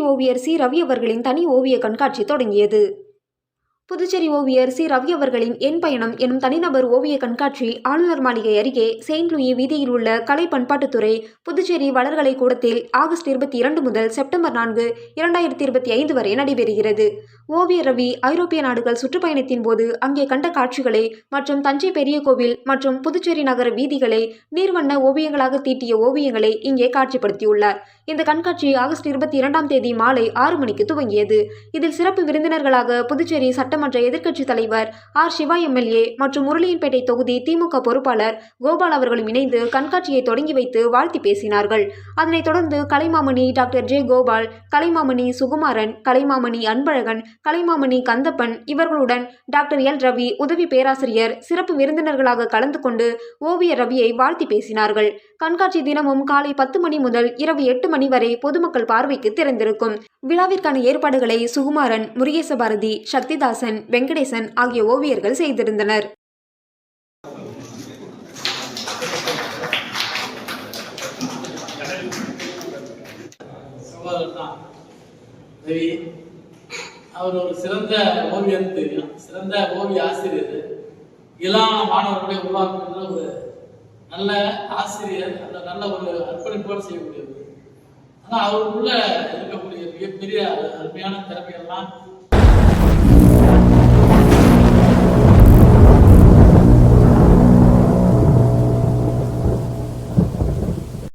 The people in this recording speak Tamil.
ஓவியர் சி. ரவி அவர்களின் தனி ஓவிய கண்காட்சி தொடங்கியது. புதுச்சேரி ஓவியர் சி. ரவி அவர்களின் என் பயணம் எனும் தனிநபர் ஓவிய கண்காட்சி ஆளுநர் மாளிகை அருகே செயின்ட் லூயி வீதியில் உள்ள கலை பண்பாட்டுத்துறை புதுச்சேரி வளர்கலை கூடத்தில் ஆகஸ்ட் இருபத்தி இரண்டு முதல் செப்டம்பர் நான்கு இரண்டாயிரத்தி இருபத்தி ஐந்து வரை நடைபெறுகிறது. ஓவிய ரவி ஐரோப்பிய நாடுகள் சுற்றுப்பயணத்தின் போது அங்கே கண்ட காட்சிகளை மற்றும் தஞ்சை பெரிய கோவில் மற்றும் புதுச்சேரி நகர வீதிகளை நீர்வண்ண ஓவியங்களாக தீட்டிய ஓவியங்களை இங்கே காட்சிப்படுத்தியுள்ளார். இந்த கண்காட்சி ஆகஸ்ட் இருபத்தி இரண்டாம் தேதி மாலை ஆறு மணிக்கு துவங்கியது. இதில் சிறப்பு விருந்தினர்களாக புதுச்சேரி சட்டமன்ற எதிர்க்கட்சித் தலைவர் ஆர் சிவா எம்எல்ஏ மற்றும் முரளியன்பேட்டை தொகுதி திமுக பொறுப்பாளர் கோபால் அவர்களும் இணைந்து கண்காட்சியை தொடங்கி வைத்து வாழ்த்தி பேசினார்கள். அதனைத் தொடர்ந்து கலைமாமணி டாக்டர் ஜே கோபால் கலைமாமணி சுகுமாரன் கலைமாமணி அன்பழகன் கலைமாமணி கந்தப்பன் இவர்களுடன் டாக்டர் எல். ரவி உதவி பேராசிரியர் சிறப்பு விருந்தினர்களாக கலந்து கொண்டு ஓவியர் ரவியை வாழ்த்தி பேசினார்கள். கண்காட்சி தினமும் காலை பத்து மணி முதல் இரவு எட்டு மணி வரை பொதுமக்கள் பார்வைக்கு திறந்திருக்கும். விழாவிற்கான ஏற்பாடுகளை சுகுமாரன் முருகேச பாரதி சக்திதாசன் வெங்கடேசன் ஆகிய ஓவியர்கள் செய்திருந்தனர். சகோதரர் தான். அவர் ஒரு சிறந்த ஓவியர் தெரியும். சிறந்த ஓவிய ஆசிரியர். இளம் மாணவர்களை உருவாக்குகின்ற ஒரு நல்ல ஆசிரியர் அந்த நல்ல ஒரு அர்ப்பணிப்போடு செய்யக்கூடியவர். ஆனால் அவருக்குள்ள இருக்கக்கூடிய மிகப்பெரிய அருமையான திறமையெல்லாம்